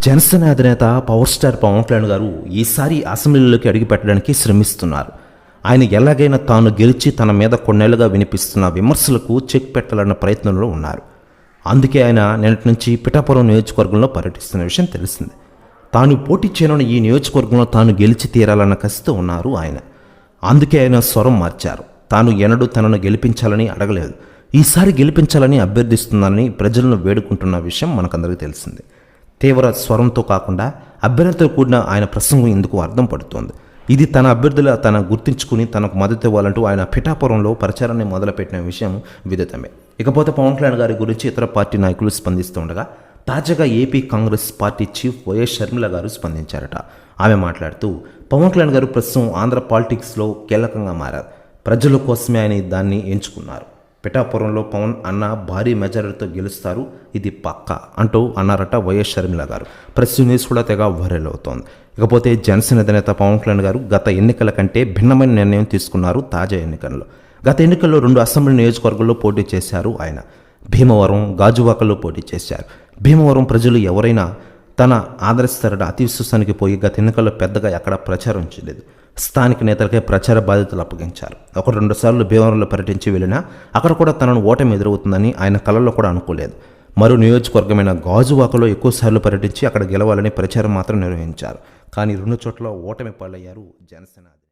జనసేన అధినేత power star Pawan Kalyan గారు ఈసారి అసెంబ్లీలోకి అడుగుపెట్టడానికి శ్రమిస్తున్నారు. ఆయన ఎలాగైనా తాను గెలిచి తన మీద కొన్నేళ్ళుగా వినిపిస్తున్న విమర్శలకు చెక్ పెట్టాలన్న ప్రయత్నంలో ఉన్నారు. అందుకే ఆయన నిన్నటి నుంచి పిఠాపురం నియోజకవర్గంలో పర్యటిస్తున్న విషయం తెలిసింది. తాను పోటీ చేయనున్న ఈ నియోజకవర్గంలో తాను గెలిచి తీరాలన్న కసితో ఉన్నారు ఆయన. అందుకే ఆయన స్వరం మార్చారు. తాను ఎన్నడూ తనను గెలిపించాలని అడగలేదు. ఈసారి గెలిపించాలని అభ్యర్థిస్తున్నానని ప్రజలను వేడుకుంటున్న విషయం మనకందరికీ తెలిసిందే. తీవ్ర స్వరంతో కాకుండా అభ్యర్థితో కూడిన ఆయన ప్రసంగం ఎందుకు అర్థం పడుతోంది? ఇది తన అభ్యర్థుల తన గుర్తించుకుని తనకు మద్దతు ఇవ్వాలంటూ ఆయన పిఠాపురంలో ప్రచారాన్ని మొదలుపెట్టిన విషయం విదితమే. ఇకపోతే పవన్ కళ్యాణ్ గారి గురించి ఇతర పార్టీ నాయకులు స్పందిస్తుండగా తాజాగా AP Congress party chief YS Sharmila garu స్పందించారట. ఆమె మాట్లాడుతూ పవన్ కళ్యాణ్ గారు ప్రస్తుతం ఆంధ్ర పాలిటిక్స్లో కీలకంగా మారారు. ప్రజల కోసమే ఆయన దాన్ని ఎంచుకున్నారు. పిఠాపురంలో పవన్ అన్న భారీ మెజారిటీతో గెలుస్తారు. ఇది పక్కా అంటూ అన్నారట వైఎస్ షర్మిల గారు. ప్రెస్ న్యూస్ కూడా తెగ వైరల్ అవుతోంది. ఇకపోతే జనసేన అధినేత పవన్ కళ్యాణ్ గారు గత ఎన్నికల కంటే భిన్నమైన నిర్ణయం తీసుకున్నారు తాజా ఎన్నికల్లో. గత ఎన్నికల్లో రెండు అసెంబ్లీ నియోజకవర్గాల్లో పోటీ చేశారు ఆయన. భీమవరం గాజువాకలో పోటీ చేశారు. భీమవరం ప్రజలు ఎవరైనా తన ఆదరిస్తారట అతి విశ్వాసానికి పోయి గత ఎన్నికల్లో పెద్దగా ఎక్కడ ప్రచారం చేయలేదు. స్థానిక నేతలకే ప్రచార బాధ్యతలు అప్పగించారు. ఒక రెండు సార్లు భీమవరంలో పర్యటించి వెళ్ళినా అక్కడ కూడా తనను ఓటమి ఎదురవుతుందని ఆయన కలలో కూడా అనుకోలేదు. మరో నియోజకవర్గమైన గాజువాకలో ఎక్కువసార్లు పర్యటించి అక్కడ గెలవాలని ప్రచారం మాత్రం నిర్వహించారు. కానీ రెండు చోట్ల ఓటమి పాలయ్యారు జనసేన